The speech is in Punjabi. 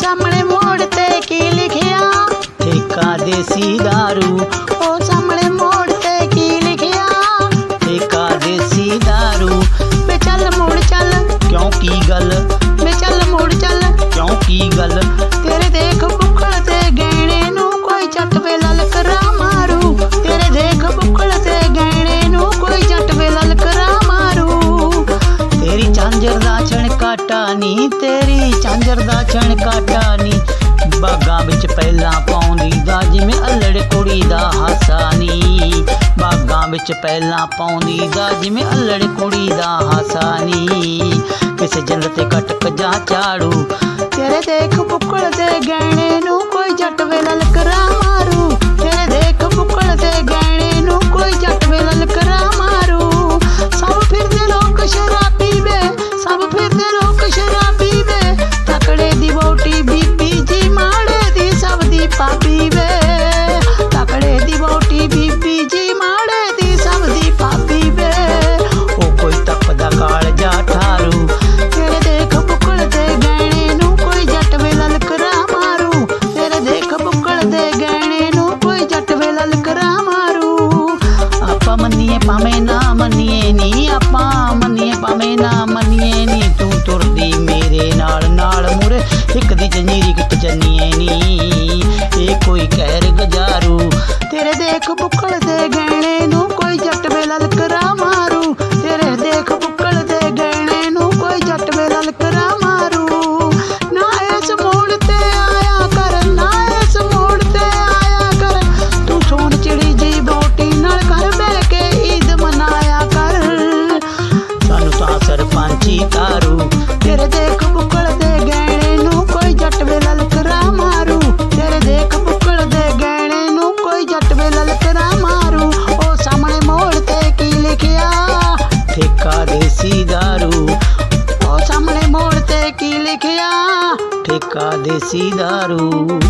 ਸਾਹਮਣੇ ਮੋੜ ਤੇ ਕੀ ਲਿਖਿਆ? ਠੇਕਾ ਦੇਸੀ ਦਾਰੂ। ਉਹ ਸਾਹਮਣੇ ਮੋੜ ਚਾਂਜਰ ਦਾ ਛਣਕਾਟਾ ਨੀ ਤੇਰੀ ਚਾਂਜਰ ਦਾ ਛਣਕਾਟਾ ਨੀ ਬਾਗਾਂ ਵਿੱਚ ਪਹਿਲਾਂ ਪਾਉਂਦੀ ਦਾ, ਜਿਵੇਂ ਅਲੜ ਕੁੜੀ ਦਾ ਹਾਸਾ ਨੀ ਬਾਗਾਂ ਵਿੱਚ ਪਹਿਲਾਂ ਪਾਉਂਦੀ ਦਾ, ਜਿਵੇਂ ਅਲੜ ਕੁੜੀ ਦਾ ਹਾਸਾ ਨੀ ਕਿਸੇ ਜੰਦ ਤੇ ਕਟਕ ਜਾ ਝਾੜੂ ਤੇਰੇ ਦੇਖ ਬੁੱਕਲ ਦੇ ਗਹਿਣੇ ਨੂੰ ਕੋਈ ਜੱਟ ਵੇ ਲਲਕਰਾ ਪਾਪੀ ਵੇ ਤਕੜੇ ਦੀ ਵੋਟੀ ਬੀਬੀ ਜੀ, ਮਾੜੇ ਦੀ ਸਭ ਦੀ ਪਾਪੀ ਵੇ ਉਹ ਕੋਈ ਤਪਦਾ ਕਾਲ ਜਾ ਠਾਰੂ। ਤੇਰੇ ਦੇਖ ਬੁੱਕਲ ਦੇ ਗਹਿਣੇ ਨੂੰ ਕੋਈ ਜੱਟ ਵੇ ਲਲਕਰਾ ਮਾਰੂ। ਤੇਰੇ ਦੇਖ ਬੁੱਕਲ ਦੇ ਗਹਿਣੇ ਨੂੰ ਕੋਈ ਜੱਟ ਵੇ ਲਲਕਰਾ ਮਾਰੂ। ਆਪਾਂ ਮੰਨੀਏ ਭਾਵੇਂ ਨਾ ਮੰਨੀਏ ਨੀ, ਆਪਾਂ ਮੰਨੀਏ ਭਾਵੇਂ ਨਾ ਮੰਨੀਏ ਨੀ। ਤੂੰ ਤੁਰਦੀ ਮੇਰੇ ਨਾਲ ਨਾਲ ਮੁਰੇ ਇੱਕ ਦੀ ਜੰਜੀਰੀ ਗਜਾਰੂ ਤੇਰੇ ਦੇਖ ਬੁੱਕਲ ਦੇ ਗਹਿਣੇ ਨੂੰ ਕੋਈ ਜੱਟ ਵੇ ਲਲਕਰਾ ਮਾਰੂ। ਤੇਰੇ ਦੇਖ ਬੁੱਕਲ ਦੇ ਗਹਿਣੇ ਨੂੰ ਕੋਈ ਜੱਟ ਵੇ ਲਲਕਰਾ ਮਾਰੂ। ਨਾ ਇਸ ਮੋੜ ਤੇ ਆਇਆ ਕਰ ਨਾ ਇਸ ਮੋੜ ਤੇ ਆਇਆ ਕਰ। ਤੂੰ ਸੋਨ ਚਿੜੀ ਜੀ ਬੋਟੀ ਨਾਲ ਘਰ ਬਹਿ ਕੇ ਈਦ ਮਨਾਇਆ ਕਰ। ਸਾਨੂੰ ਤਾਂ ਸਰਪੰਚੀ ਤਾਰੂ। ਤੇਰੇ ਦੇਖ ਠੇਕਾ ਦੇਸੀ ਦਾਰੂ। ਉਹ ਸਾਹਮਣੇ ਮੋੜ ਤੇ ਕੀ ਲਿਖਿਆ? ਠੇਕਾ ਦੇਸੀ ਦਾਰੂ।